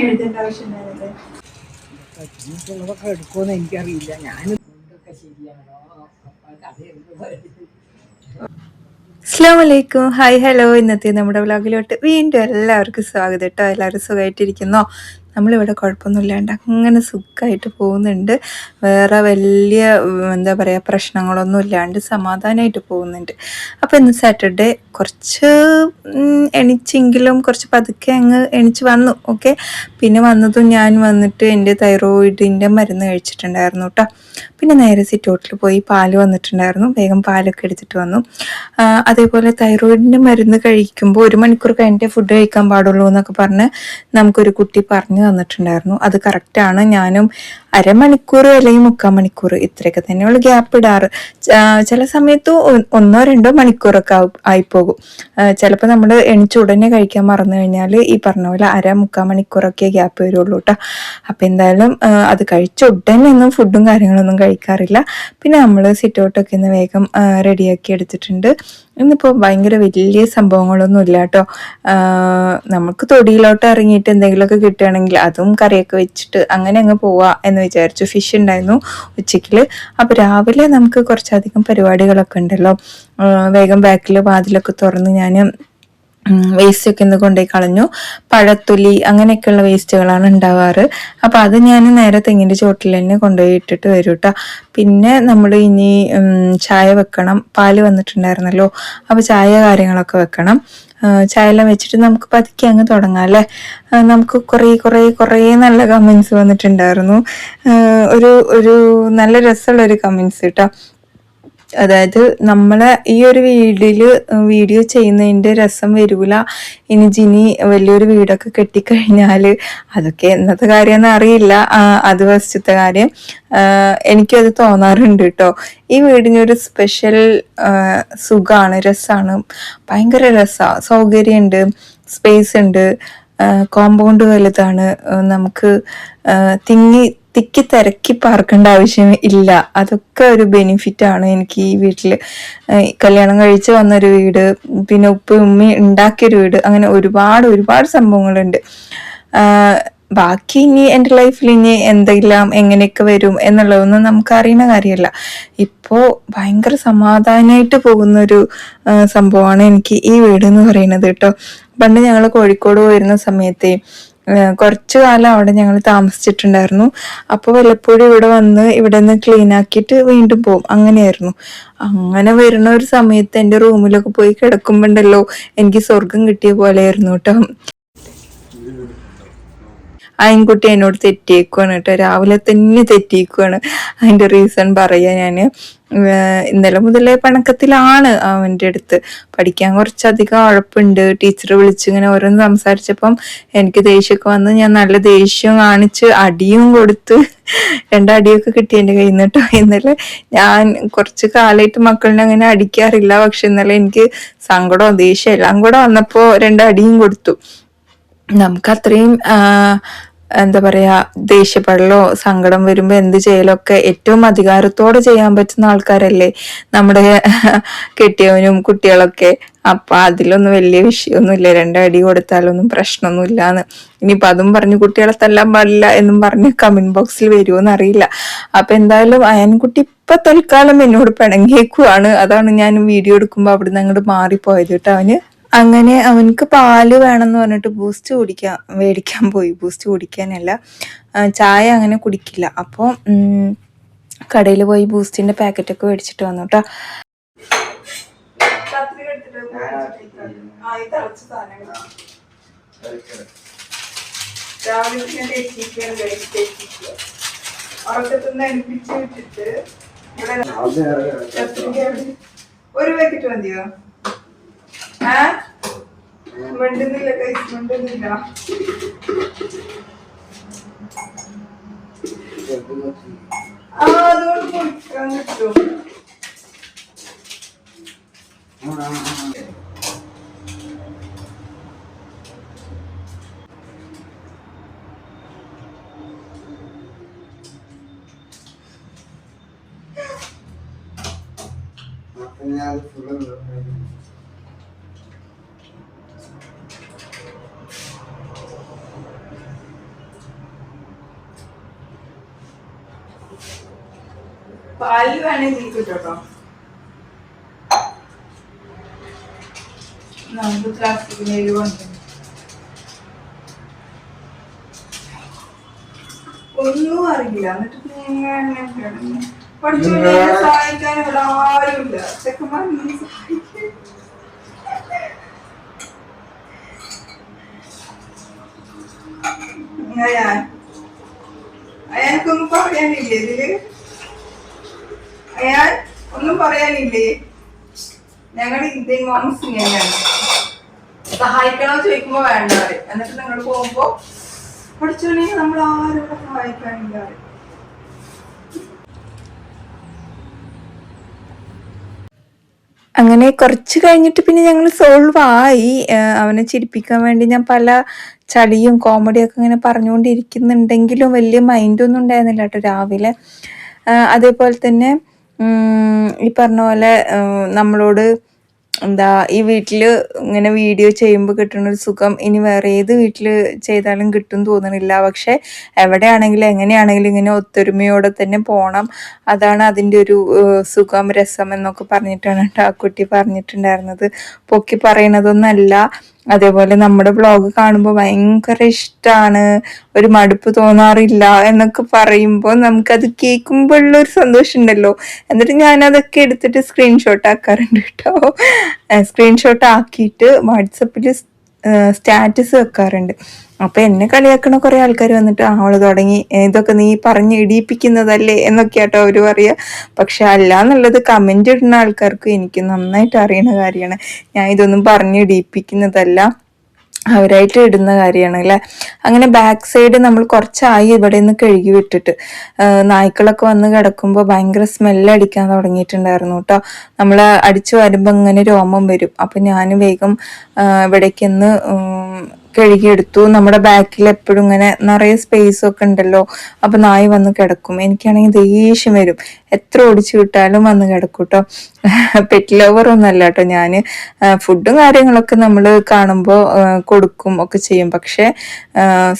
എഴുതേണ്ട എടുക്കുമെന്ന് എനിക്കറിയില്ല ഞാൻ ഹായ് ഹലോ ഇന്നത്തെ നമ്മുടെ വ്ലോഗിലോട്ട് വീണ്ടും എല്ലാവർക്കും സ്വാഗതം കേട്ടോ എല്ലാവരും സുഖമായിട്ടിരിക്കുന്നോ നമ്മളിവിടെ കുഴപ്പമൊന്നുമില്ലാണ്ട് അങ്ങനെ സുഖമായിട്ട് പോകുന്നുണ്ട്. വേറെ വലിയ എന്താ പറയുക പ്രശ്നങ്ങളൊന്നും ഇല്ലാണ്ട് സമാധാനമായിട്ട് പോകുന്നുണ്ട്. അപ്പോൾ ഇന്ന് സാറ്റർഡേ കുറച്ച് എണിച്ചെങ്കിലും കുറച്ച് പതുക്കെ അങ്ങ് എണിച്ച് വന്നു ഓക്കെ? പിന്നെ വന്നതും ഞാൻ വന്നിട്ട് എന്റെ തൈറോയിഡിന്റെ മരുന്ന് കഴിച്ചിട്ടുണ്ടായിരുന്നു കേട്ടോ. പിന്നെ നേരെ സിറ്റൗട്ടിൽ പോയി പാൽ വന്നിട്ടുണ്ടായിരുന്നു. വേഗം പാലൊക്കെ എടുത്തിട്ട് വന്നു. അതേപോലെ തൈറോയിഡിന്റെ മരുന്ന് കഴിക്കുമ്പോൾ ഒരു മണിക്കൂർ കഴിഞ്ഞിട്ടേ ഫുഡ് കഴിക്കാൻ പാടുള്ളൂ എന്നൊക്കെ പറഞ്ഞ് നമുക്കൊരു കുട്ടി പറഞ്ഞു തന്നിട്ടുണ്ടായിരുന്നു. അത് കറക്റ്റാണ് ഞാനും അരമണിക്കൂർ അല്ലെങ്കിൽ മുക്കാൽ മണിക്കൂർ ഇത്രയൊക്കെ തന്നെയുള്ള ഗ്യാപ്പ് ഇടാറ്. ചില സമയത്ത് ഒന്നോ രണ്ടോ മണിക്കൂറൊക്കെ ആയിപ്പോകും. ചിലപ്പോൾ നമ്മൾ എണിച്ച് ഉടനെ കഴിക്കാൻ മറന്നു കഴിഞ്ഞാൽ ഈ പറഞ്ഞ പോലെ അര മുക്കാൽ മണിക്കൂറൊക്കെ ഗ്യാപ്പ് വരുള്ളൂ കേട്ടോ അപ്പം എന്തായാലും അത് കഴിച്ച ഉടനെ ഒന്നും ഫുഡും കാര്യങ്ങളൊന്നും കഴിക്കാറില്ല. പിന്നെ നമ്മൾ സിറ്റൗട്ടൊക്കെ ഇന്ന് വേഗം റെഡിയാക്കി എടുത്തിട്ടുണ്ട്. ഇന്നിപ്പോൾ ഭയങ്കര വലിയ സംഭവങ്ങളൊന്നും ഇല്ല കേട്ടോ നമുക്ക് തൊടിയിലോട്ട് ഇറങ്ങിയിട്ട് എന്തെങ്കിലുമൊക്കെ കിട്ടുകയാണെങ്കിൽ അതും കറിയൊക്കെ വെച്ചിട്ട് അങ്ങനെ അങ്ങ് പോവാ എന്ന് വിചാരിച്ചു. ഫിഷ് ഉണ്ടായിരുന്നു ഉച്ചയ്ക്കിൽ അപ്പോൾ രാവിലെ നമുക്ക് കുറച്ചധികം പരിപാടികളൊക്കെ ഉണ്ടല്ലോ. വേഗം ബാക്കിൽ വാതിലൊക്കെ തുറന്ന് ഞാൻ വേസ്റ്റ് ഒക്കെ ഇന്ന് കൊണ്ടുപോയി കളഞ്ഞു. പഴത്തൊലി അങ്ങനെയൊക്കെയുള്ള വേസ്റ്റുകളാണ് ഉണ്ടാവാറ്. അപ്പൊ അത് ഞാൻ നേരെ തെങ്ങിന്റെ ചോട്ടിൽ തന്നെ കൊണ്ടുപോയി ഇട്ടിട്ട് വരും കേട്ടോ പിന്നെ നമ്മൾ ഇനി ചായ വെക്കണം. പാൽ വന്നിട്ടുണ്ടായിരുന്നല്ലോ. അപ്പൊ ചായ കാര്യങ്ങളൊക്കെ വെക്കണം. ചായയെല്ലാം വെച്ചിട്ട് നമുക്ക് പതുക്കെ അങ്ങ് തുടങ്ങാം അല്ലേ? നമുക്ക് കുറേ കുറേ കുറേ നല്ല കമൻസ് വന്നിട്ടുണ്ടായിരുന്നു. ഒരു ഒരു നല്ല രസമുള്ള ഒരു കമൻസ് കേട്ടോ അതായത് നമ്മളെ ഈ ഒരു വീടിൽ വീഡിയോ ചെയ്യുന്നതിന്റെ രസം വരൂല. ഇനി ജിനി വലിയൊരു വീടൊക്കെ കെട്ടിക്കഴിഞ്ഞാൽ അതൊക്കെ എന്നത്തെ കാര്യമെന്ന് അറിയില്ല. അത് ഫസ്റ്റത്തെ കാര്യം. എനിക്കത് എനിക്കും തോന്നാറുണ്ട് കേട്ടോ ഈ വീടിനൊരു സ്പെഷ്യൽ സുഖമാണ് രസമാണ് ഭയങ്കര രസമാണ് സൗകര്യമുണ്ട് സ്പേസ് ഉണ്ട്. കോമ്പൗണ്ട് വലുതാണ്. നമുക്ക് തിങ്ങി തിക്കി തിരക്കി പാർക്കേണ്ട ആവശ്യം ഇല്ല. അതൊക്കെ ഒരു ബെനിഫിറ്റ് ആണ്. എനിക്ക് ഈ വീട്ടിൽ കല്യാണം കഴിച്ച് വന്നൊരു വീട് പിന്നെ ഉപ്പ ഉമ്മി ഉണ്ടാക്കിയൊരു വീട് അങ്ങനെ ഒരുപാട് ഒരുപാട് സംഭവങ്ങളുണ്ട്. ബാക്കി ഇനി എന്റെ ലൈഫിൽ ഇനി എന്തെല്ലാം എങ്ങനെയൊക്കെ വരും എന്നുള്ളതൊന്നും നമുക്ക് അറിയുന്ന കാര്യമല്ല. ഇപ്പോൾ ഭയങ്കര സമാധാനമായിട്ട് പോകുന്നൊരു സംഭവമാണ് എനിക്ക് ഈ വീട് എന്ന് പറയുന്നത് കേട്ടോ. പണ്ട് ഞങ്ങൾ കോഴിക്കോട് പോയിരുന്ന സമയത്തെ കുറച്ചു കാലം അവിടെ ഞങ്ങൾ താമസിച്ചിട്ടുണ്ടായിരുന്നു. അപ്പോൾ വല്ലപ്പോഴും ഇവിടെ വന്ന് ഇവിടെ നിന്ന് ക്ലീൻ ആക്കിയിട്ട് വീണ്ടും പോകും അങ്ങനെയായിരുന്നു. അങ്ങനെ വരുന്ന ഒരു സമയത്ത് എന്റെ റൂമിലൊക്കെ പോയി കിടക്കുമ്പോണ്ടല്ലോ എനിക്ക് സ്വർഗം കിട്ടിയ പോലെയായിരുന്നു കേട്ടോ. അയൻകുട്ടി എന്നോട് തെറ്റിയേക്കുവാണ് കേട്ടോ. രാവിലെ തന്നെ തെറ്റിയേക്കുവാണ്. അതിന്റെ റീസൺ പറയാ ഏഹ് ഇന്നലെ മുതലേ പണക്കത്തിലാണ് അവന്റെ അടുത്ത്. പഠിക്കാൻ കുറച്ചധികം ഉഴപ്പുണ്ട് ടീച്ചർ വിളിച്ച് ഇങ്ങനെ ഓരോന്ന് സംസാരിച്ചപ്പം എനിക്ക് ദേഷ്യമൊക്കെ വന്ന് ഞാൻ നല്ല ദേഷ്യം കാണിച്ച് അടിയും കൊടുത്ത് രണ്ടടിയൊക്കെ കിട്ടി എന്റെ കയ്യിൽ നിന്ന് കേട്ടോ. ഇന്നലെ ഞാൻ കുറച്ച് കാലമായിട്ട് മക്കളിനെ അങ്ങനെ അടിക്കാറില്ല. പക്ഷെ ഇന്നലെ എനിക്ക് സങ്കടവും ദേഷ്യം എല്ലാം കൂടെ വന്നപ്പോൾ രണ്ടടിയും കൊടുത്തു. നമുക്ക് അത്രയും എന്താ പറയാ ദേഷ്യപ്പെടലോ സങ്കടം വരുമ്പോ എന്ത് ചെയ്യലൊക്കെ ഏറ്റവും അധികാരത്തോടെ ചെയ്യാൻ പറ്റുന്ന ആൾക്കാരല്ലേ നമ്മുടെ കെട്ടിയവനും കുട്ടികളൊക്കെ. അപ്പൊ അതിലൊന്നും വലിയ വിഷയമൊന്നുമില്ല രണ്ടടി കൊടുത്താലൊന്നും പ്രശ്നമൊന്നുമില്ലാന്ന് ഇനിയിപ്പൊ അതും പറഞ്ഞു കുട്ടികളെ തല്ലാൻ പാടില്ല എന്നും പറഞ്ഞ് കമന്റ് ബോക്സിൽ വരുമോ അറിയില്ല. അപ്പൊ എന്തായാലും അയൻകുട്ടി ഇപ്പൊ തൽക്കാലം എന്നോട് പിണങ്ങിയേക്കുവാണ്. അതാണ് ഞാൻ വീഡിയോ എടുക്കുമ്പോ അവിടുന്ന് അങ്ങോട്ട് മാറിപ്പോയത് കേട്ടോ അവന്. അങ്ങനെ അവനക്ക് പാൽ വേണമെന്ന് പറഞ്ഞിട്ട് ബൂസ്റ്റ് കുടിക്കാൻ മേടിക്കാൻ പോയി. ബൂസ്റ്റ് കുടിക്കാനല്ല. ചായ അങ്ങനെ കുടിക്കില്ല. അപ്പോൾ കടയിൽ പോയി ബൂസ്റ്റിന്റെ പാക്കറ്റൊക്കെ മേടിച്ചിട്ട് വന്നു കേട്ടോ ഒരു പാക്കറ്റ് മതിയോ? ആ മിണ്ടുന്നില്ല കൈസ് മിണ്ടുന്നില്ല. ആ അതുകൊണ്ട് കുടിക്കാൻ കിട്ടും. ഞാൻ ഫുള്ള് പാൽ വേണമെങ്കിൽ കിട്ടോ നമുക്ക് പ്ലാസ്റ്റിക്കിന് എരിവുണ്ട് ഒന്നും അറിയില്ല. എന്നിട്ട് പിന്നെ കിടന്നു. സഹായിക്കാൻ ഇവിടെ ആരുമില്ല ചെക്കന്മാർ സഹായിക്കും സഹായിക്കാൻ അയാൻ അയാൾക്കൊന്നും ഇതിൽ? അയാൻ ഒന്നും പറയാനില്ലേ ഞങ്ങൾ ഇന്ത്യൻ മോംസ് ഇങ്ങനെയാണ് സഹായിക്കണോ ചോദിക്കുമ്പോ വേണ്ട. എന്നിട്ട് നിങ്ങൾ പോകുമ്പോ പഠിച്ചോനെ നമ്മൾ ആരും സഹായിക്കാനില്ല. അങ്ങനെ കുറച്ച് കഴിഞ്ഞിട്ട് പിന്നെ ഞങ്ങൾ സോൾവ് ആയി അവനെ ചിരിപ്പിക്കാൻ വേണ്ടി ഞാൻ പല ചളിയും കോമഡിയൊക്കെ ഇങ്ങനെ പറഞ്ഞുകൊണ്ടിരിക്കുന്നുണ്ടെങ്കിലും വലിയ മൈൻഡൊന്നും ഉണ്ടായിരുന്നില്ല കേട്ടോ രാവിലെ അതേപോലെ തന്നെ ഈ പറഞ്ഞ പോലെ നമ്മളോട് എന്താ ഈ വീട്ടിൽ ഇങ്ങനെ വീഡിയോ ചെയ്യുമ്പോൾ കിട്ടുന്ന ഒരു സുഖം ഇനി വേറെ ഏത് വീട്ടിൽ ചെയ്താലും കിട്ടും തോന്നണില്ല. പക്ഷെ എവിടെയാണെങ്കിലും എങ്ങനെയാണെങ്കിലും ഇങ്ങനെ ഒത്തൊരുമയോടെ തന്നെ പോകണം അതാണ് അതിന്റെ ഒരു സുഖം രസം എന്നൊക്കെ പറഞ്ഞിട്ടാണ് ആ കുട്ടി പറഞ്ഞിട്ടുണ്ടായിരുന്നത്. പൊക്കി പറയണതൊന്നല്ല. അതേപോലെ നമ്മുടെ ബ്ലോഗ് കാണുമ്പോൾ ഭയങ്കര ഇഷ്ടമാണ് ഒരു മടുപ്പ് തോന്നാറില്ല എന്നൊക്കെ പറയുമ്പോൾ നമുക്കത് കേൾക്കുമ്പോഴുള്ള ഒരു സന്തോഷം ഉണ്ടല്ലോ എന്നിട്ട് ഞാനതൊക്കെ എടുത്തിട്ട് സ്ക്രീൻഷോട്ട് ആക്കാറുണ്ട് കേട്ടോ. സ്ക്രീൻഷോട്ട് ആക്കിയിട്ട് വാട്സപ്പിൽ സ്റ്റാറ്റസ് വെക്കാറുണ്ട്. അപ്പൊ എന്നെ കളിയാക്കണ കുറെ ആൾക്കാർ വന്നിട്ട് അവൾ തുടങ്ങി. ഇതൊക്കെ നീ പറഞ്ഞ് ഇടിയിപ്പിക്കുന്നതല്ലേ? എന്നൊക്കെയാട്ടോ അവർ പറയുക പക്ഷെ അല്ല എന്നുള്ളത് ഇടുന്ന ആൾക്കാർക്ക് എനിക്ക് നന്നായിട്ട് അറിയണ കാര്യമാണ്. ഞാൻ ഇതൊന്നും പറഞ്ഞ് ഇടിയിപ്പിക്കുന്നതല്ല. അവരായിട്ട് ഇടുന്ന കാര്യമാണ് അല്ലേ? അങ്ങനെ ബാക്ക് സൈഡ് നമ്മൾ കുറച്ചായി ഇവിടെ നിന്ന് കഴുകി വിട്ടിട്ട്. നായ്ക്കളൊക്കെ വന്ന് കിടക്കുമ്പോൾ ഭയങ്കര സ്മെല്ലടിക്കാൻ തുടങ്ങിയിട്ടുണ്ടായിരുന്നു കേട്ടോ. നമ്മൾ അടിച്ചു വരുമ്പോൾ ഇങ്ങനെ രോമം വരും. അപ്പം ഞാൻ വേഗം ഇവിടേക്കൊന്ന് കഴുകിയെടുത്തു. നമ്മുടെ ബാക്കിൽ എപ്പോഴും ഇങ്ങനെ നിറയെ സ്പേസ് ഒക്കെ ഉണ്ടല്ലോ. അപ്പൊ നായി വന്ന് കിടക്കും. എനിക്കാണെങ്കിൽ ദേഷ്യം വരും. എത്ര ഓടിച്ചു വിട്ടാലും വന്ന് കിടക്കും കേട്ടോ പെറ്റ് ലവർ ഒന്നല്ല കേട്ടോ ഞാൻ ഫുഡും കാര്യങ്ങളൊക്കെ നമ്മൾ കാണുമ്പോൾ കൊടുക്കും ഒക്കെ ചെയ്യും. പക്ഷെ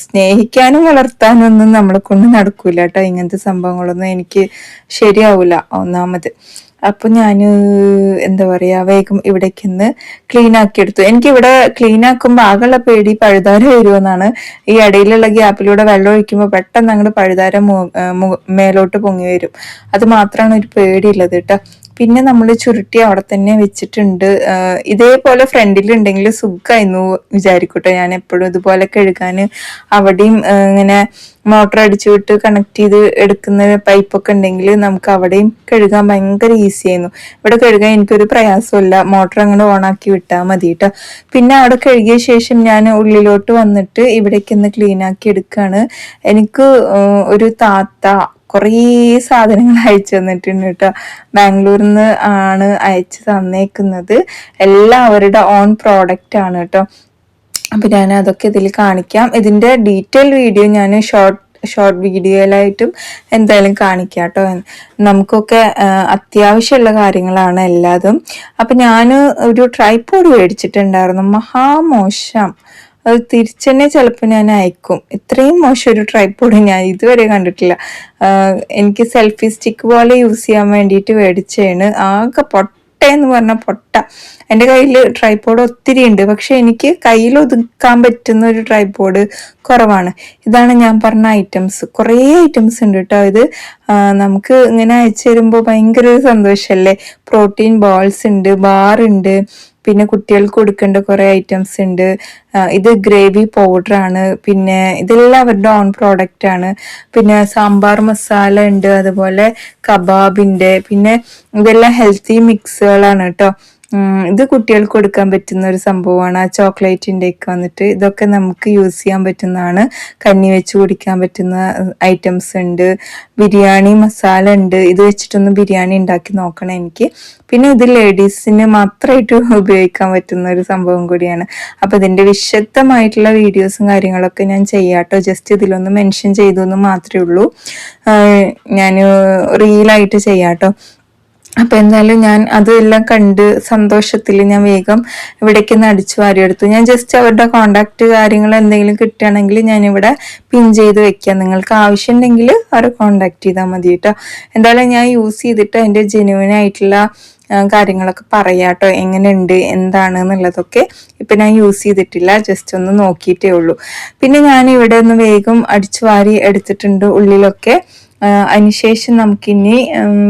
സ്നേഹിക്കാനും വളർത്താനും ഒന്നും നമ്മളെ കൊണ്ട് നടക്കൂല കേട്ടോ ഇങ്ങനത്തെ സംഭവങ്ങളൊന്നും എനിക്ക് ശരിയാവൂല. ഒന്നാമത്. അപ്പൊ ഞാൻ എന്താ പറയാ വേഗം ഇവിടേക്ക് ഇന്ന് ക്ലീൻ ആക്കി എടുത്തു. എനിക്ക് ഇവിടെ ക്ലീൻ ആക്കുമ്പോൾ ആകെയുള്ള പേടി പഴുതാര വരുമെന്നാണ് ഈ ഇടയിലുള്ള ഗ്യാപ്പിലൂടെ വെള്ളം ഒഴിക്കുമ്പോൾ പെട്ടെന്ന് അങ്ങോട്ട് പഴുതാര മേലോട്ട് പൊങ്ങി വരും. അത് മാത്രമാണ് ഒരു പേടിയുള്ളത് കേട്ടോ. പിന്നെ നമ്മൾ ചുരുട്ടി അവിടെ തന്നെ വെച്ചിട്ടുണ്ട്. ഇതേപോലെ ഫ്രണ്ടിൽ ഫ്രണ്ടിലുണ്ടെങ്കിൽ സുഖമായിരുന്നു വിചാരിക്കട്ടെ. ഞാൻ എപ്പോഴും ഇതുപോലെ കഴുകാൻ അവിടെയും ഇങ്ങനെ മോട്ടർ അടിച്ചു വിട്ട് കണക്ട് ചെയ്ത് എടുക്കുന്ന പൈപ്പൊക്കെ ഉണ്ടെങ്കിൽ നമുക്ക് അവിടെയും കഴുകാൻ ഭയങ്കര ഈസി ആയിരുന്നു. ഇവിടെ കഴുകാൻ എനിക്കൊരു പ്രയാസമില്ല മോട്ടർ അങ്ങോട്ട് ഓണാക്കി വിട്ടാൽ മതി കേട്ടോ പിന്നെ അവിടെ കഴുകിയ ശേഷം ഞാൻ ഉള്ളിലോട്ട് വന്നിട്ട് ഇവിടേക്ക് ഒന്ന് ക്ലീൻ ആക്കി എടുക്കുകയാണ് എനിക്ക് ഒരു താത്ത കുറേ സാധനങ്ങൾ അയച്ചു തന്നിട്ടുണ്ട് കേട്ടോ. ബാംഗ്ലൂരിൽ നിന്ന് ആണ് അയച്ചു തന്നേക്കുന്നത്. എല്ലാം അവരുടെ ഓൺ പ്രോഡക്റ്റ് ആണ് കേട്ടോ. അപ്പൊ ഞാൻ അതൊക്കെ ഇതിൽ കാണിക്കാം. ഇതിന്റെ ഡീറ്റെയിൽ വീഡിയോ ഞാൻ ഷോർട്ട് ഷോർട്ട് വീഡിയോയിലായിട്ടും എന്തായാലും കാണിക്കാം കേട്ടോ. നമുക്കൊക്കെ അത്യാവശ്യമുള്ള കാര്യങ്ങളാണ് എല്ലാതും. അപ്പൊ ഞാൻ ഒരു ട്രൈപ്പോഡ് മേടിച്ചിട്ടുണ്ടായിരുന്നു. മഹാമോശം. അത് തിരിച്ചെന്നെ ചിലപ്പോൾ ഞാൻ അയക്കും. ഇത്രയും മോശം ഒരു ട്രൈപ്പോഡ് ഞാൻ ഇതുവരെ കണ്ടിട്ടില്ല. എനിക്ക് സെൽഫി സ്റ്റിക്ക് പോലെ യൂസ് ചെയ്യാൻ വേണ്ടിയിട്ട് മേടിച്ചതാണ് ആകെ പൊട്ട എന്ന് പറഞ്ഞ പൊട്ട. എന്റെ കയ്യിൽ ട്രൈപ്പോഡ് ഒത്തിരി ഉണ്ട് പക്ഷെ എനിക്ക് കയ്യിൽ ഒതുക്കാൻ പറ്റുന്ന ഒരു ട്രൈപ്പോഡ് കുറവാണ്. ഇതാണ് ഞാൻ പറഞ്ഞ ഐറ്റംസ് കുറേ ഐറ്റംസ് ഉണ്ട് കേട്ടോ ഇത്. നമുക്ക് ഇങ്ങനെ അയച്ചു തരുമ്പോൾ ഭയങ്കര ഒരു സന്തോഷമല്ലേ പ്രോട്ടീൻ ബോൾസ് ഉണ്ട് ബാർ ഉണ്ട് പിന്നെ കുട്ടികൾക്ക് കൊടുക്കേണ്ട കുറേ ഐറ്റംസ് ഉണ്ട്. ഇത് ഗ്രേവി പൗഡർ ആണ്. പിന്നെ ഇതെല്ലാം അവരുടെ ഓൺ പ്രോഡക്റ്റ് ആണ്. പിന്നെ സാമ്പാർ മസാല ഉണ്ട്. അതുപോലെ കബാബിന്റെ. പിന്നെ ഇതെല്ലാം ഹെൽത്തി മിക്സുകളാണ് കേട്ടോ ഇത് കുട്ടികൾക്ക് കൊടുക്കാൻ പറ്റുന്ന ഒരു സംഭവമാണ്. ആ ചോക്ലേറ്റിന്റെ ഒക്കെ വന്നിട്ട് ഇതൊക്കെ നമുക്ക് യൂസ് ചെയ്യാൻ പറ്റുന്നതാണ്. കഞ്ഞി വെച്ച് കുടിക്കാൻ പറ്റുന്ന ഐറ്റംസ് ഉണ്ട്. ബിരിയാണി മസാല ഉണ്ട്. ഇത് വെച്ചിട്ടൊന്ന് ബിരിയാണി ഉണ്ടാക്കി നോക്കണം എനിക്ക്. പിന്നെ ഇത് ലേഡീസിന് മാത്രമായിട്ട് ഉപയോഗിക്കാൻ പറ്റുന്ന ഒരു സംഭവം കൂടിയാണ്. അപ്പം ഇതിന്റെ വിശദമായിട്ടുള്ള വീഡിയോസും കാര്യങ്ങളൊക്കെ ഞാൻ ചെയ്യാട്ടോ. ജസ്റ്റ് ഇതിലൊന്ന് മെൻഷൻ ചെയ്തു എന്ന് മാത്രമേ ഉള്ളൂ. ഞാൻ റീലായിട്ട് ചെയ്യാട്ടോ. അപ്പം എന്തായാലും ഞാൻ അതെല്ലാം കണ്ട് സന്തോഷത്തിൽ ഞാൻ വേഗം ഇവിടേക്ക് ഒന്ന് അടിച്ചു വാരിയെടുത്തു. ഞാൻ ജസ്റ്റ് അവരുടെ കോണ്ടാക്ട് കാര്യങ്ങൾ എന്തെങ്കിലും കിട്ടുകയാണെങ്കിൽ ഞാനിവിടെ പിൻ ചെയ്ത് വെക്കാം. നിങ്ങൾക്ക് ആവശ്യമുണ്ടെങ്കിൽ അവരെ കോണ്ടാക്ട് ചെയ്താൽ മതി കേട്ടോ. എന്തായാലും ഞാൻ യൂസ് ചെയ്തിട്ട് അതിന്റെ ജെനുവിൻ ആയിട്ടുള്ള കാര്യങ്ങളൊക്കെ പറയാം കേട്ടോ എങ്ങനെയുണ്ട് എന്താണ് എന്നുള്ളതൊക്കെ ഇപ്പം ഞാൻ യൂസ് ചെയ്തിട്ടില്ല. ജസ്റ്റ് ഒന്ന് നോക്കിയിട്ടേ ഉള്ളൂ. പിന്നെ ഞാൻ ഇവിടെ ഒന്ന് വേഗം അടിച്ചു വാരി എടുത്തിട്ടുണ്ട് ഉള്ളിലൊക്കെ. അതിനുശേഷം നമുക്കിനി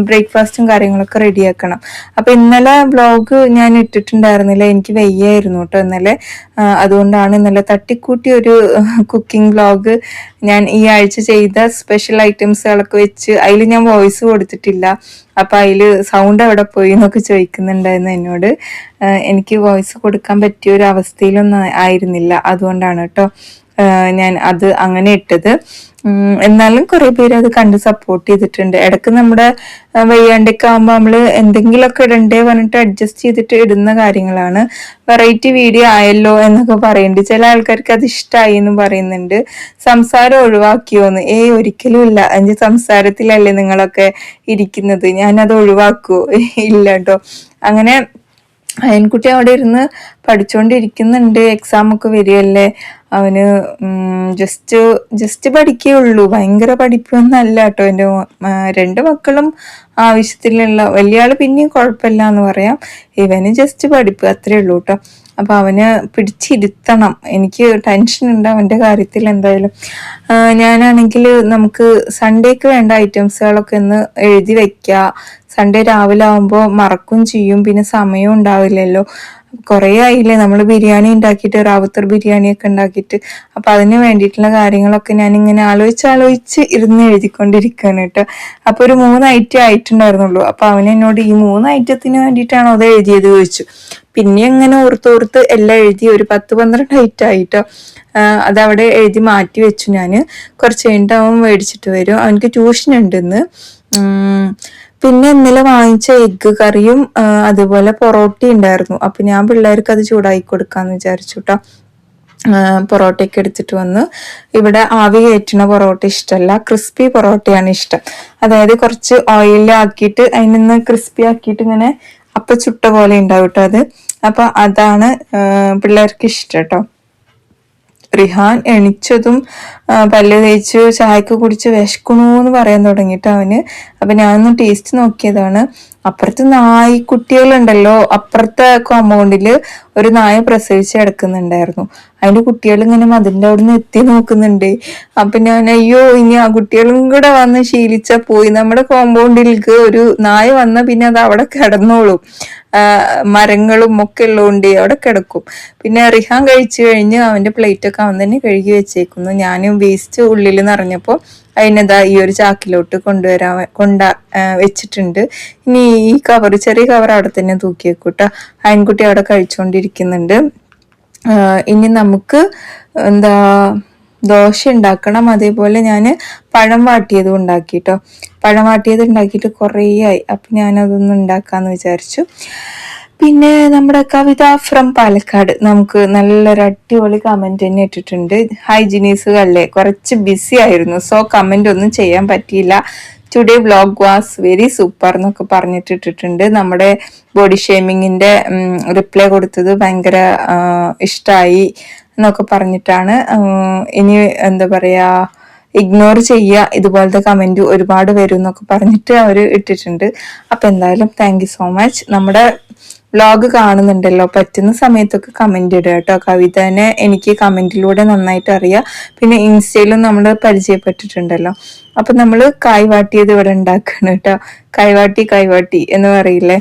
ബ്രേക്ക്ഫാസ്റ്റും കാര്യങ്ങളൊക്കെ റെഡിയാക്കണം. അപ്പോൾ ഇന്നലെ ബ്ലോഗ് ഞാൻ ഇട്ടിട്ടുണ്ടായിരുന്നില്ല. എനിക്ക് വയ്യായിരുന്നു കേട്ടോ ഇന്നലെ. അതുകൊണ്ടാണ് ഇന്നലെ തട്ടിക്കൂട്ടി ഒരു കുക്കിംഗ് ബ്ലോഗ് ഞാൻ ഈ ആഴ്ച ചെയ്ത സ്പെഷ്യൽ ഐറ്റംസുകളൊക്കെ വെച്ച് അതിൽ ഞാൻ വോയിസ് കൊടുത്തിട്ടില്ല. അപ്പം അതിൽ സൗണ്ട് എവിടെ പോയി എന്നൊക്കെ ചോദിക്കുന്നുണ്ടായിരുന്നു എന്നോട്. എനിക്ക് വോയിസ് കൊടുക്കാൻ പറ്റിയ ഒരു അവസ്ഥയിലൊന്നും ആയിരുന്നില്ല. അതുകൊണ്ടാണ് കേട്ടോ. ഞാൻ അത് അങ്ങനെ ഇട്ടത്. എന്നാലും കുറെ പേര് അത് കണ്ട് സപ്പോർട്ട് ചെയ്തിട്ടുണ്ട്. ഇടയ്ക്ക് നമ്മുടെ വയ്യാണ്ടൊക്കെ ആകുമ്പോൾ നമ്മൾ എന്തെങ്കിലുമൊക്കെ ഇടണ്ടേ പറഞ്ഞിട്ട് അഡ്ജസ്റ്റ് ചെയ്തിട്ട് ഇടുന്ന കാര്യങ്ങളാണ്. വെറൈറ്റി വീഡിയോ ആയല്ലോ എന്നൊക്കെ പറയുന്നുണ്ട് ചില ആൾക്കാർക്ക് അത് ഇഷ്ടമായി എന്ന് പറയുന്നുണ്ട്. സംസാരം ഒഴിവാക്കിയോന്ന്. ഏ ഒരിക്കലും ഇല്ല. എന്റെ സംസാരത്തിലല്ലേ നിങ്ങളൊക്കെ ഇരിക്കുന്നത്. ഞാനത് ഒഴിവാക്കുവോ ഇല്ല കേട്ടോ അങ്ങനെ അയൻകുട്ടി അവിടെ ഇരുന്ന് പഠിച്ചുകൊണ്ടിരിക്കുന്നുണ്ട് എക്സാം ഒക്കെ വരികയല്ലേ? അവന് ജസ്റ്റ് ജസ്റ്റ് പഠിക്കേ ഉള്ളൂ. ഭയങ്കര പഠിപ്പൊന്നല്ല കേട്ടോ. എന്റെ രണ്ട് മക്കളും ആവശ്യത്തിലുള്ള വലിയ ആൾ പിന്നെയും കുഴപ്പമില്ല എന്ന് പറയാം. ഇവന് ജസ്റ്റ് പഠിപ്പ് അത്രേ ഉള്ളൂ കേട്ടോ. അപ്പം അവന് പിടിച്ചിരുത്തണം. എനിക്ക് ടെൻഷൻ ഉണ്ട് അവന്റെ കാര്യത്തിൽ എന്തായാലും. ഞാനാണെങ്കിൽ നമുക്ക് സൺഡേക്ക് വേണ്ട ഐറ്റംസുകളൊക്കെ ഒന്ന് എഴുതി വെക്കുക സൺഡേ രാവിലെ ആവുമ്പോൾ മറക്കും ചെയ്യും പിന്നെ സമയം ഉണ്ടാവില്ലല്ലോ. കുറേ ആയില്ലേ നമ്മൾ ബിരിയാണി ഉണ്ടാക്കിയിട്ട് റാവത്തർ ബിരിയാണി ഒക്കെ ഉണ്ടാക്കിയിട്ട്. അപ്പൊ അതിന് വേണ്ടിയിട്ടുള്ള കാര്യങ്ങളൊക്കെ ഞാൻ ഇങ്ങനെ ആലോചിച്ച് ആലോചിച്ച് ഇരുന്ന് എഴുതിക്കൊണ്ടിരിക്കുകയാണ് കേട്ടോ. അപ്പൊ ഒരു മൂന്ന് ഐറ്റം ആയിട്ടുണ്ടായിരുന്നുള്ളൂ. അപ്പൊ അവൻ എന്നോട് ഈ മൂന്ന് ഐറ്റത്തിന് വേണ്ടിയിട്ടാണോ അത് എഴുതിയത് ചോദിച്ചു. പിന്നെ അങ്ങനെ ഓർത്തോർത്ത് എല്ലാം എഴുതി ഒരു പത്ത് പന്ത്രണ്ട് ഐറ്റം ആയിട്ടോ. അതവിടെ എഴുതി മാറ്റി വെച്ചു ഞാൻ കുറച്ച് കഴിഞ്ഞിട്ട് അവൻ മേടിച്ചിട്ട് വരും. അവനക്ക് ട്യൂഷൻ ഉണ്ട് ഇന്ന് ഉം, പിന്നെ ഇന്നലെ വാങ്ങിച്ച എഗ്ഗ് കറിയും അതുപോലെ പൊറോട്ട ഉണ്ടായിരുന്നു. അപ്പൊ ഞാൻ പിള്ളേർക്ക് അത് ചൂടാക്കി കൊടുക്കാന്ന് വിചാരിച്ചു കേട്ടോ പൊറോട്ടയൊക്കെ എടുത്തിട്ട് വന്ന് ഇവിടെ ആവി കയറ്റുന്ന പൊറോട്ട ഇഷ്ടമല്ല ക്രിസ്പി പൊറോട്ടയാണ് ഇഷ്ടം. അതായത് കുറച്ച് ഓയിലാക്കിയിട്ട് അതിനൊന്ന് ക്രിസ്പി ആക്കിയിട്ട് ഇങ്ങനെ അപ്പ ചുട്ട പോലെ ഉണ്ടാവും കേട്ടോ അത്. അപ്പൊ അതാണ് പിള്ളേർക്ക് ഇഷ്ടം കേട്ടോ റിഹാൻ എണിച്ചതും പല്ല് തേച്ച് ചായക്ക് കുടിച്ച് വിശക്കണു എന്ന് പറയാൻ തുടങ്ങിയിട്ട് അവന്. അപ്പൊ ഞാനൊന്ന് ടേസ്റ്റ് നോക്കിയതാണ്. അപ്പുറത്ത് നായ്ക്കുട്ടികളുണ്ടല്ലോ അപ്പുറത്തെ കോമ്പൗണ്ടിൽ ഒരു നായ പ്രസവിച്ച് കിടക്കുന്നുണ്ടായിരുന്നു. അതിന്റെ കുട്ടികൾ ഇങ്ങനെ മതിലിന്റെ അവിടെ നിന്ന് എത്തി നോക്കുന്നുണ്ട്. അപ്പൊ ഞാൻ അയ്യോ ഇനി ആ കുട്ടികളും കൂടെ വന്ന് ശീലിച്ച പോയി. നമ്മുടെ കോമ്പൗണ്ടിലേക്ക് ഒരു നായ വന്ന പിന്നെ അത് അവിടെ കിടന്നോളും. മരങ്ങളും ഒക്കെ ഉള്ളതുകൊണ്ട് അവിടെ കിടക്കും. പിന്നെ റിഹാൻ കഴിച്ചു കഴിഞ്ഞ് അവന്റെ പ്ലേറ്റ് ഒക്കെ അവൻ തന്നെ കഴുകി വെച്ചേക്കുന്നു. ഞാനും വേസ്റ്റ് ഉള്ളിൽ നിറഞ്ഞപ്പോൾ അതിനെതാ ഈ ഒരു ചാക്കിലോട്ട് കൊണ്ടുവരാ കൊണ്ട വെച്ചിട്ടുണ്ട്. ഇനി ഈ കവർ ചെറിയ കവർ അവിടെ തന്നെ തൂക്കി വെക്കൂട്ടോ. ആൺകുട്ടി അവിടെ കഴിച്ചുകൊണ്ടിരിക്കുന്നുണ്ട് ഇനി നമുക്ക് എന്താ ദോശ ഉണ്ടാക്കണം. അതേപോലെ ഞാൻ പഴം വാട്ടിയതും ഉണ്ടാക്കി കേട്ടോ പഴം വാട്ടിയത് ഉണ്ടാക്കിയിട്ട് കുറേ ആയി അപ്പം ഞാനതൊന്ന് ഉണ്ടാക്കാമെന്ന് വിചാരിച്ചു. പിന്നെ നമ്മുടെ കവിത ഫ്രം പാലക്കാട്. നമുക്ക് നല്ലൊരു അടിപൊളി കമന്റ് തന്നെ ഇട്ടിട്ടുണ്ട്. ഹൈജീനീസുകളല്ലേ കുറച്ച് ബിസി ആയിരുന്നു. സോ കമന്റ് ഒന്നും ചെയ്യാൻ പറ്റിയില്ല. Today vlog was very super എന്നൊക്കെ പറഞ്ഞിട്ട് ഇട്ടിട്ടുണ്ട്. നമ്മുടെ ബോഡി ഷേമിങ്ങിന്റെ റിപ്ലൈ കൊടുത്തത് ഭയങ്കര ഇഷ്ടമായി എന്നൊക്കെ പറഞ്ഞിട്ടാണ്. ഇനി എന്താ പറയാ ഇഗ്നോർ ചെയ്യുക. ഇതുപോലത്തെ കമന്റ് ഒരുപാട് വരും എന്നൊക്കെ പറഞ്ഞിട്ട് അവർ ഇട്ടിട്ടുണ്ട്. അപ്പൊ എന്തായാലും താങ്ക് സോ മച്ച് നമ്മുടെ വ്ലോഗ് കാണുന്നുണ്ടല്ലോ. പറ്റുന്ന സമയത്തൊക്കെ കമന്റ് ഇടുക കേട്ടോ. കവിതനെ എനിക്ക് കമന്റിലൂടെ നന്നായിട്ട് അറിയാം. പിന്നെ ഇൻസ്റ്റയിലും നമ്മൾ പരിചയപ്പെട്ടിട്ടുണ്ടല്ലോ. അപ്പം നമ്മൾ കൈവാട്ടിയത് വാട്ടിയത് ഇവിടെ ഉണ്ടാക്കണം കേട്ടോ. കൈവാട്ടി കൈവാട്ടി എന്ന് പറയില്ലേ?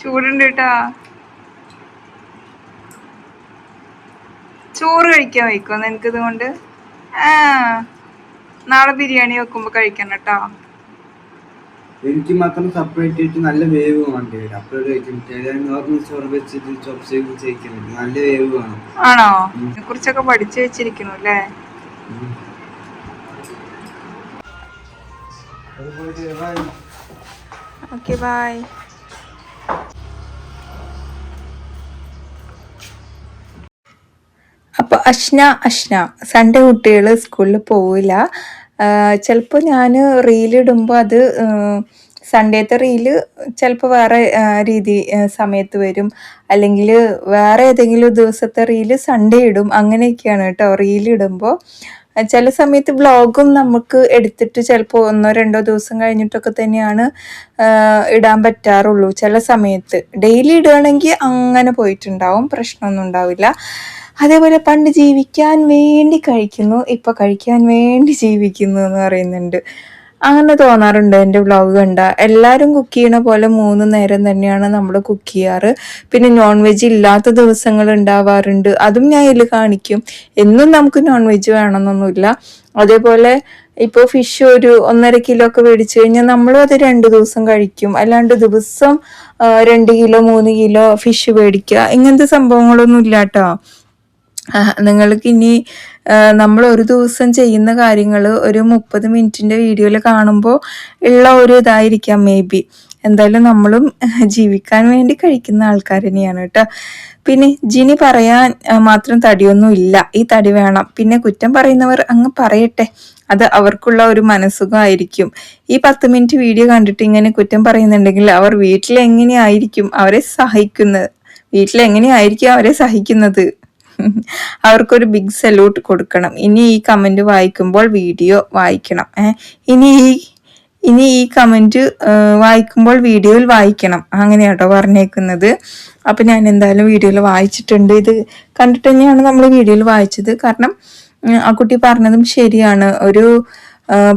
ചൂടുണ്ട് കേട്ടാ. ചോറ് കഴിക്കാൻ വയ്ക്കും നിനക്കിത് കൊണ്ട് ആ നാളെ ബിരിയാണി വെക്കുമ്പോ കഴിക്കണം കേട്ടോ. എനിക്ക് മാത്രം സെപ്പറേറ്റ് ആയിട്ട് നല്ല വേവ് വേണ്ടി? വരും അപ്പോൾ കഴിക്കും നോർമൽ ചോറ് വെച്ചിട്ട് ചോപ്പ് ചെയ്ത് നല്ല വേവ് വേണം. ആണോ? ഇതിനെ കുറിച്ചൊക്കെ പഠിച്ചു വെച്ചിരിക്കുന്നു അല്ലേ? Okay bye Ashna Ashna Sunday കുട്ടികൾ സ്കൂളിൽ പോവില്ല. ചിലപ്പോൾ ഞാൻ റീലിടുമ്പോൾ അത് സൺഡേത്തെ റീൽ ചിലപ്പോൾ വേറെ രീതി സമയത്ത് വരും. അല്ലെങ്കിൽ വേറെ ഏതെങ്കിലും ദിവസത്തെ റീൽ സൺഡേ ഇടും. അങ്ങനെയൊക്കെയാണ് കേട്ടോ. റീലിടുമ്പോൾ ചില സമയത്ത് വ്ളോഗും നമുക്ക് എടുത്തിട്ട് ചിലപ്പോൾ ഒന്നോ രണ്ടോ ദിവസം കഴിഞ്ഞിട്ടൊക്കെ തന്നെയാണ് ഇടാൻ പറ്റാറുള്ളൂ. ചില സമയത്ത്. ഡെയിലി ഇടുകയാണെങ്കിൽ അങ്ങനെ പോയിട്ടുണ്ടാവും. പ്രശ്നമൊന്നും ഉണ്ടാവില്ല. അതേപോലെ പണ്ട് ജീവിക്കാൻ വേണ്ടി കഴിക്കുന്നു. ഇപ്പം കഴിക്കാൻ വേണ്ടി ജീവിക്കുന്നു എന്ന് പറയുന്നുണ്ട്. അങ്ങനെ തോന്നാറുണ്ട് എന്റെ വ്ളോഗ് കണ്ട. എല്ലാവരും കുക്ക് ചെയ്യണ പോലെ മൂന്ന് നേരം തന്നെയാണ് നമ്മൾ കുക്ക് ചെയ്യാറ്. പിന്നെ നോൺ വെജ് ഇല്ലാത്ത ദിവസങ്ങൾ ഉണ്ടാവാറുണ്ട്. അതും ഞാൻ ഇതിൽ കാണിക്കും. എന്നും നമുക്ക് നോൺ വെജ് വേണമെന്നൊന്നുമില്ല. അതേപോലെ ഇപ്പോൾ ഫിഷ് ഒരു ഒന്നര കിലോ ഒക്കെ മേടിച്ചു കഴിഞ്ഞാൽ നമ്മളും അത് രണ്ട് ദിവസം കഴിക്കും. അല്ലാണ്ട് ദിവസം രണ്ട് കിലോ മൂന്ന് കിലോ ഫിഷ് മേടിക്കുക ഇങ്ങനത്തെ സംഭവങ്ങളൊന്നും ഇല്ല കേട്ടോ നിങ്ങൾക്ക് ഇനി നമ്മൾ ഒരു ദിവസം ചെയ്യുന്ന കാര്യങ്ങൾ ഒരു മുപ്പത് മിനിറ്റിന്റെ വീഡിയോയിൽ കാണുമ്പോൾ ഉള്ള ഒരു ഇതായിരിക്കാം മേ ബി എന്തായാലും നമ്മളും ജീവിക്കാൻ വേണ്ടി കഴിക്കുന്ന ആൾക്കാർ തന്നെയാണ് കേട്ടോ. പിന്നെ ജിനി പറയാൻ മാത്രം തടിയൊന്നും ഇല്ല. ഈ തടി വേണം. പിന്നെ കുറ്റം പറയുന്നവർ അങ്ങ് പറയട്ടെ. അത് അവർക്കുള്ള ഒരു മനസ്സുഖമായിരിക്കും. ഈ പത്ത് മിനിറ്റ് വീഡിയോ കണ്ടിട്ട് ഇങ്ങനെ കുറ്റം പറയുന്നുണ്ടെങ്കിൽ അവർ വീട്ടിൽ എങ്ങനെയായിരിക്കും അവരെ സഹിക്കുന്നത്? വീട്ടിൽ എങ്ങനെയായിരിക്കും അവരെ സഹിക്കുന്നത്? അവർക്കൊരു ബിഗ് സല്യൂട്ട് കൊടുക്കണം. ഇനി ഈ കമന്റ് വായിക്കുമ്പോൾ വീഡിയോ വായിക്കണം. ഇനി ഈ ഇനി ഈ കമന്റ് വായിക്കുമ്പോൾ വീഡിയോയിൽ വായിക്കണം. അങ്ങനെയാട്ടോ പറഞ്ഞേക്കുന്നത്. അപ്പം ഞാൻ എന്തായാലും വീഡിയോയിൽ വായിച്ചിട്ടുണ്ട്. ഇത് കണ്ടിട്ട് തന്നെയാണ് നമ്മൾ വീഡിയോയിൽ വായിച്ചത്. കാരണം ആ കുട്ടി പറഞ്ഞതും ശരിയാണ്. ഒരു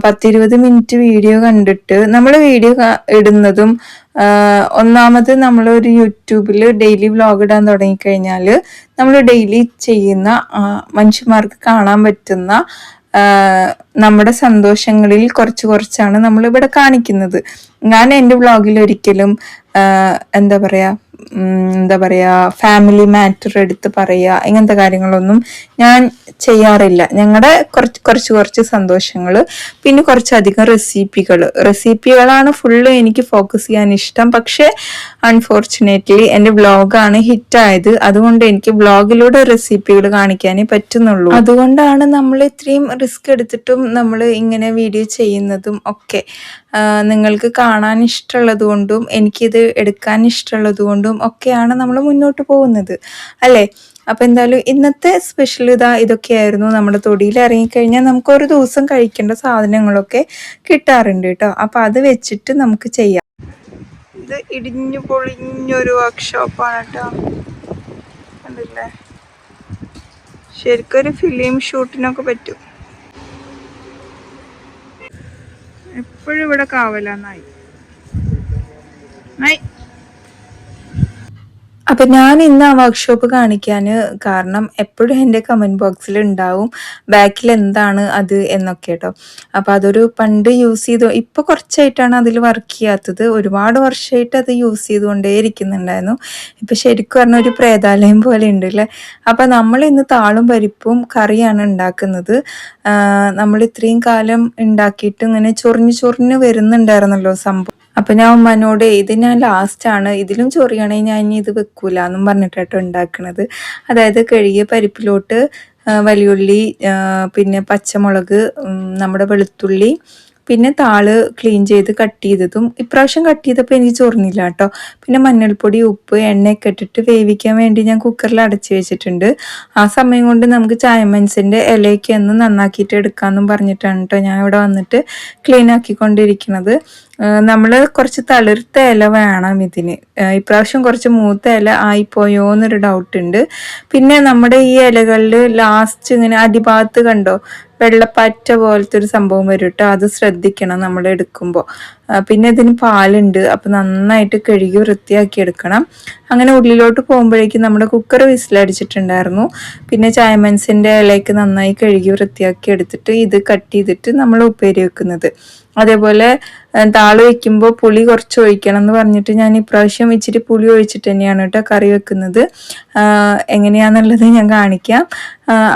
പത്തിരുപത് മിനിറ്റ് വീഡിയോ കണ്ടിട്ട് നമ്മൾ വീഡിയോ ഇടുന്നതും ഒന്നാമത് നമ്മൾ ഒരു യൂട്യൂബിൽ ഡെയിലി വ്ലോഗ് ഇടാൻ തുടങ്ങിക്കഴിഞ്ഞാൽ നമ്മൾ ഡെയിലി ചെയ്യുന്ന മനുഷ്യന്മാർക്ക് കാണാൻ പറ്റുന്ന നമ്മുടെ സന്തോഷങ്ങളിൽ കുറച്ച് കുറച്ചാണ് നമ്മൾ ഇവിടെ കാണിക്കുന്നത്. ഞാൻ എന്റെ വ്ളോഗിൽ ഒരിക്കലും എന്താ പറയാ ഉം, എന്താ പറയുക ഫാമിലി മാറ്റർ എടുത്ത് പറയുക ഇങ്ങനത്തെ കാര്യങ്ങളൊന്നും ഞാൻ ചെയ്യാറില്ല. ഞങ്ങളുടെ കുറച്ച് കുറച്ച് കുറച്ച് സന്തോഷങ്ങൾ പിന്നെ കുറച്ചധികം റെസിപ്പികൾ റെസിപ്പികളാണ് ഫുള്ള് എനിക്ക് ഫോക്കസ് ചെയ്യാൻ ഇഷ്ടം. പക്ഷേ അൺഫോർച്ചുനേറ്റ്ലി എന്റെ വ്ളോഗാണ് ഹിറ്റായത് അതുകൊണ്ട് എനിക്ക് വ്ളോഗിലൂടെ റെസിപ്പികൾ കാണിക്കാനേ പറ്റുന്നുള്ളൂ. അതുകൊണ്ടാണ് നമ്മൾ ഇത്രയും റിസ്ക് എടുത്തിട്ടും നമ്മൾ ഇങ്ങനെ വീഡിയോ ചെയ്യുന്നതും ഒക്കെ. നിങ്ങൾക്ക് കാണാൻ ഇഷ്ടമുള്ളത് കൊണ്ടും എനിക്കിത് എടുക്കാൻ ഇഷ്ടമുള്ളത് കൊണ്ടും ഒക്കെയാണ് നമ്മൾ മുന്നോട്ട് പോകുന്നത്. അല്ലേ? അപ്പൊ എന്തായാലും ഇന്നത്തെ സ്പെഷ്യൽ ഇതാ ഇതൊക്കെയായിരുന്നു. നമ്മുടെ തൊടിയിൽ ഇറങ്ങിക്കഴിഞ്ഞാൽ നമുക്ക് ഒരു ദിവസം കഴിക്കേണ്ട സാധനങ്ങളൊക്കെ കിട്ടാറുണ്ട് കേട്ടോ. അപ്പൊ അത് വെച്ചിട്ട് നമുക്ക് ചെയ്യാം. ഇത് ഇടിഞ്ഞു പൊളിഞ്ഞൊരു വർക്ക്ഷോപ്പാണ് കേട്ടോ. കണ്ടില്ലേ? ശരിക്കൊരു ഫിലിം ഷൂട്ടിനൊക്കെ പറ്റും. എപ്പോഴും ഇവിടെ കാവലാന്നായി നായി. അപ്പൊ ഞാൻ ഇന്ന് ആ വർക്ക്ഷോപ്പ് കാണിക്കാൻ കാരണം എപ്പോഴും എന്റെ കമന്റ് ബോക്സിൽ ഉണ്ടാവും ബാക്കിൽ എന്താണ് അത് എന്നൊക്കെ കേട്ടോ അപ്പൊ അതൊരു പണ്ട് യൂസ് ചെയ്ത് ഇപ്പൊ കുറച്ചായിട്ടാണ് അതിൽ വർക്ക് ചെയ്യാത്തത്. ഒരുപാട് വർഷമായിട്ട് അത് യൂസ് ചെയ്തുകൊണ്ടേ ഇരിക്കുന്നുണ്ടായിരുന്നു. ഇപ്പൊ ശരിക്കും പറഞ്ഞ ഒരു പ്രേതാലയം പോലെ ഉണ്ട് അല്ലേ അപ്പൊ നമ്മൾ ഇന്ന് താളും പരിപ്പും കറിയാണ് ഉണ്ടാക്കുന്നത്. നമ്മൾ ഇത്രയും കാലം ഉണ്ടാക്കിയിട്ട് ഇങ്ങനെ ചൊറിഞ്ഞ് ചൊറിഞ്ഞ് വരുന്നുണ്ടായിരുന്നല്ലോ സംഭവം. അപ്പൊ ഞാൻ ഉമ്മനോട് ഇത് ഞാൻ ലാസ്റ്റ് ആണ്. ഇതിലും ചൊറിയണേ ഞാൻ ഇനി ഇത് വെക്കൂല എന്നും പറഞ്ഞിട്ടാട്ടോ ഉണ്ടാക്കണത്. അതായത് കഴുകിയ പരിപ്പിലോട്ട് വലിയുള്ളി പിന്നെ പച്ചമുളക് നമ്മുടെ വെളുത്തുള്ളി പിന്നെ താൾ ക്ലീൻ ചെയ്ത് കട്ട് ചെയ്തതും ഇപ്രാവശ്യം കട്ട് ചെയ്തപ്പോൾ എനിക്ക് ചൊറിഞ്ഞില്ല കേട്ടോ പിന്നെ മഞ്ഞൾപ്പൊടി ഉപ്പ് എണ്ണയൊക്കെ ഇട്ടിട്ട് വേവിക്കാൻ വേണ്ടി ഞാൻ കുക്കറിൽ അടച്ചു വെച്ചിട്ടുണ്ട്. ആ സമയം കൊണ്ട് നമുക്ക് ചായമൻസിന്റെ ഇലയൊക്കെ ഒന്ന് നന്നാക്കിയിട്ട് എടുക്കാമെന്നും പറഞ്ഞിട്ടാണ് കേട്ടോ ഞാൻ ഇവിടെ വന്നിട്ട് ക്ലീൻ ആക്കിക്കൊണ്ടിരിക്കുന്നത് നമ്മൾ കുറച്ച് തളിർത്ത ഇല വേണം ഇതിന്. ഇപ്രാവശ്യം കുറച്ച് മൂത്ത ഇല ആയിപ്പോയോ എന്നൊരു ഡൗട്ട് ഉണ്ട്. പിന്നെ നമ്മുടെ ഈ ഇലകളിൽ ലാസ്റ്റ് ഇങ്ങനെ അടിഭാഗത്ത് കണ്ടോ? വെള്ളപ്പാറ്റ പോലത്തെ ഒരു സംഭവം വരും കേട്ടോ അത് ശ്രദ്ധിക്കണം നമ്മൾ എടുക്കുമ്പോൾ പിന്നെ ഇതിന് പാലുണ്ട്. അപ്പം നന്നായിട്ട് കഴുകി വൃത്തിയാക്കി എടുക്കണം. അങ്ങനെ ഉള്ളിലോട്ട് പോകുമ്പോഴേക്കും നമ്മുടെ കുക്കർ വിസിലടിച്ചിട്ടുണ്ടായിരുന്നു പിന്നെ ചായമൻസിന്റെ ഇലയ്ക്ക് നന്നായി കഴുകി വൃത്തിയാക്കി എടുത്തിട്ട് ഇത് കട്ട് ചെയ്തിട്ട് നമ്മൾ ഉപ്പേരി വെക്കുന്നത്. അതേപോലെ താൾ വയ്ക്കുമ്പോൾ പുളി കുറച്ച് ഒഴിക്കണം എന്ന് പറഞ്ഞിട്ട് ഞാൻ ഇപ്രാവശ്യം ഇച്ചിരി പുളി ഒഴിച്ചിട്ട് തന്നെയാണ് കേട്ടോ കറി വെക്കുന്നത്. എങ്ങനെയാണെന്നുള്ളത് ഞാൻ കാണിക്കാം.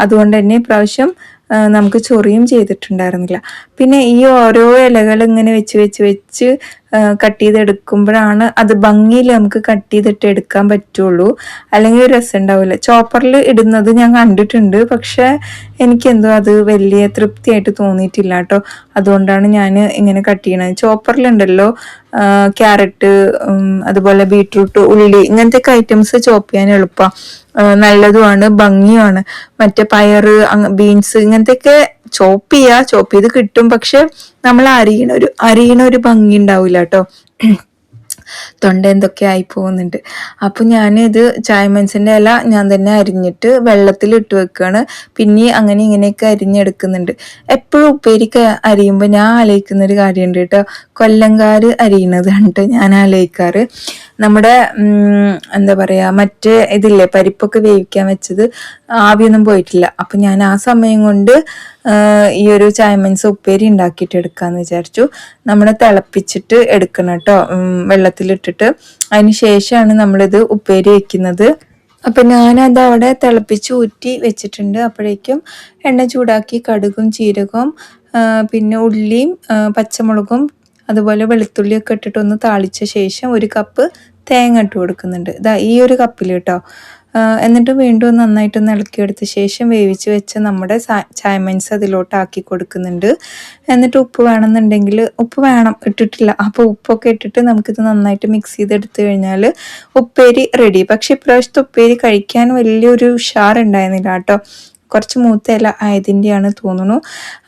അതുകൊണ്ട് തന്നെ ഇപ്രാവശ്യം നമുക്ക് ചൊറിയും ചെയ്തിട്ടുണ്ടായിരുന്നില്ല. പിന്നെ ഈ ഓരോ ഇലകൾ ഇങ്ങനെ വെച്ച് വെച്ച് വെച്ച് കട്ട് ചെയ്തെടുക്കുമ്പോഴാണ് അത് ഭംഗിയിൽ നമുക്ക് കട്ട് ചെയ്തിട്ട് എടുക്കാൻ പറ്റുള്ളൂ. അല്ലെങ്കിൽ രസം ഉണ്ടാവില്ല. ചോപ്പറിൽ ഇടുന്നത് ഞാൻ കണ്ടിട്ടുണ്ട്. പക്ഷെ എനിക്കെന്തോ അത് വലിയ തൃപ്തിയായിട്ട് തോന്നിയിട്ടില്ല കേട്ടോ. അതുകൊണ്ടാണ് ഞാൻ ഇങ്ങനെ കട്ട് ചെയ്യണത്. ചോപ്പറിലുണ്ടല്ലോ ക്യാരറ്റ് അതുപോലെ ബീട്രൂട്ട് ഉള്ളി ഇങ്ങനത്തെ ഒക്കെ ഐറ്റംസ് ചോപ്പ് ചെയ്യാൻ എളുപ്പമാണ് നല്ലതുമാണ് ഭംഗിയുമാണ്. മറ്റേ പയർ ബീൻസ് ഇങ്ങനത്തെയൊക്കെ ചോപ്പ് ചെയ്യാ ചോപ്പ് ചെയ്ത് കിട്ടും. പക്ഷെ നമ്മൾ അരിയണ ഒരു അരിയണ ഒരു ഭംഗി ഉണ്ടാവില്ല കേട്ടോ. തൊണ്ട എന്തൊക്കെ ആയി പോകുന്നുണ്ട്. അപ്പോൾ ഞാനിത് മനസ്സിന്റെ ഇല ഞാൻ തന്നെ അരിഞ്ഞിട്ട് വെള്ളത്തിൽ ഇട്ട് വെക്കുകയാണ് പിന്നെ അങ്ങനെ ഇങ്ങനെയൊക്കെ അരിഞ്ഞെടുക്കുന്നുണ്ട്. എപ്പോഴും ഉപ്പേരിക്ക് അരിയുമ്പോൾ ഞാൻ ആലോചിക്കുന്ന ഒരു കാര്യമുണ്ട് കേട്ടോ. കൊല്ലങ്കാർ അരിയണത് കണ്ടിട്ട് ഞാൻ ആലോചിക്കാറ്. നമ്മുടെ എന്താ പറയാ മറ്റേ ഇതില്ലേ പരിപ്പൊക്കെ വേവിക്കാൻ വെച്ചത് ആവിയൊന്നും പോയിട്ടില്ല. അപ്പം ഞാൻ ആ സമയം കൊണ്ട് ഈ ഒരു ചായമൻസ് ഉപ്പേരി ഉണ്ടാക്കിയിട്ട് എടുക്കാന്ന് വിചാരിച്ചു. നമ്മൾ തിളപ്പിച്ചിട്ട് എടുക്കണം കേട്ടോ. വെള്ളത്തിലിട്ടിട്ട്. അതിന് ശേഷമാണ് നമ്മളിത് ഉപ്പേരി വെക്കുന്നത്. അപ്പൊ ഞാനത് അവിടെ തിളപ്പിച്ച് ഊറ്റി വെച്ചിട്ടുണ്ട്. അപ്പോഴേക്കും എണ്ണ ചൂടാക്കി കടുകും ജീരകവും പിന്നെ ഉള്ളിയും പച്ചമുളകും അതുപോലെ വെളുത്തുള്ളിയൊക്കെ ഇട്ടിട്ടൊന്ന് താളിച്ച ശേഷം ഒരു കപ്പ് തേങ്ങ ഇട്ട് കൊടുക്കുന്നുണ്ട്. ഇതാ ഈ ഒരു കപ്പിൽ കേട്ടോ. എന്നിട്ട് വീണ്ടും നന്നായിട്ടൊന്ന് ഇളക്കിയെടുത്ത ശേഷം വേവിച്ച് വെച്ച നമ്മുടെ ചായമൻസ് അതിലോട്ട് ആക്കി കൊടുക്കുന്നുണ്ട്. എന്നിട്ട് ഉപ്പ് വേണമെന്നുണ്ടെങ്കിൽ ഉപ്പ് വേണം ഇട്ടിട്ടില്ല. അപ്പോൾ ഉപ്പൊക്കെ ഇട്ടിട്ട് നമുക്കിത് നന്നായിട്ട് മിക്സ് ചെയ്തെടുത്തു കഴിഞ്ഞാൽ ഉപ്പേരി റെഡി പക്ഷേ ഇപ്രാവശ്യത്തെ ഉപ്പേരി കഴിക്കാൻ വലിയൊരു ഉഷാറുണ്ടായിരുന്നില്ല കേട്ടോ. കുറച്ച് മൂത്ത ഇല ആയതിന്റെയാണ് തോന്നുന്നു.